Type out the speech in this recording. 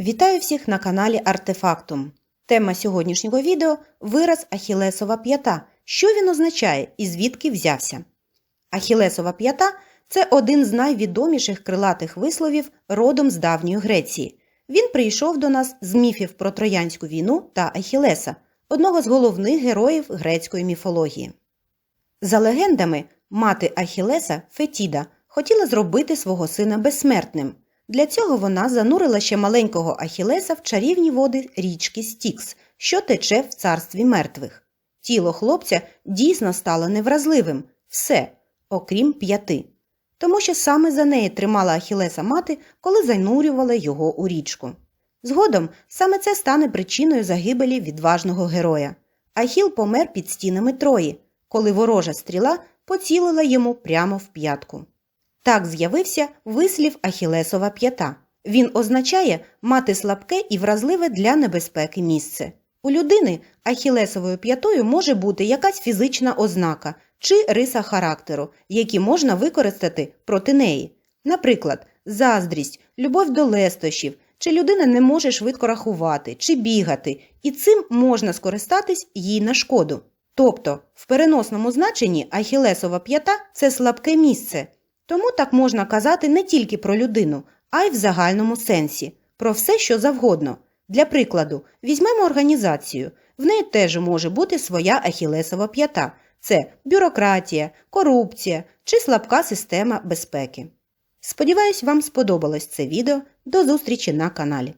Вітаю всіх на каналі Артефактум. Тема сьогоднішнього відео вираз Ахілесова п'ята. Що він означає і звідки взявся? Ахілесова п'ята це один з найвідоміших крилатих висловів родом з давньої Греції. Він прийшов до нас з міфів про Троянську війну та Ахілеса, одного з головних героїв грецької міфології. За легендами, мати Ахілеса Фетіда хотіла зробити свого сина безсмертним. Для цього вона занурила ще маленького Ахілеса в чарівні води річки Стікс, що тече в царстві мертвих. Тіло хлопця дійсно стало невразливим все, окрім п'яти. Тому що саме за неї тримала Ахілеса мати, коли занурювала його у річку. Згодом саме це стане причиною загибелі відважного героя. Ахіл помер під стінами Трої, коли ворожа стріла поцілила йому прямо в п'ятку. Так з'явився вислів Ахілесова п'ята. Він означає мати слабке і вразливе для небезпеки місце. У людини ахілесовою п'ятою може бути якась фізична ознака чи риса характеру, які можна використати проти неї. Наприклад, заздрість, любов до лестощів, чи людина не може швидко рахувати чи бігати, і цим можна скористатись їй на шкоду. Тобто, в переносному значенні ахілесова п'ята це слабке місце. Тому так можна казати не тільки про людину, а й в загальному сенсі, про все, що завгодно. Для прикладу, візьмемо організацію. В неї теж може бути своя ахілесова п'ята це бюрократія, корупція чи слабка система безпеки. Сподіваюсь, вам сподобалось це відео. До зустрічі на каналі.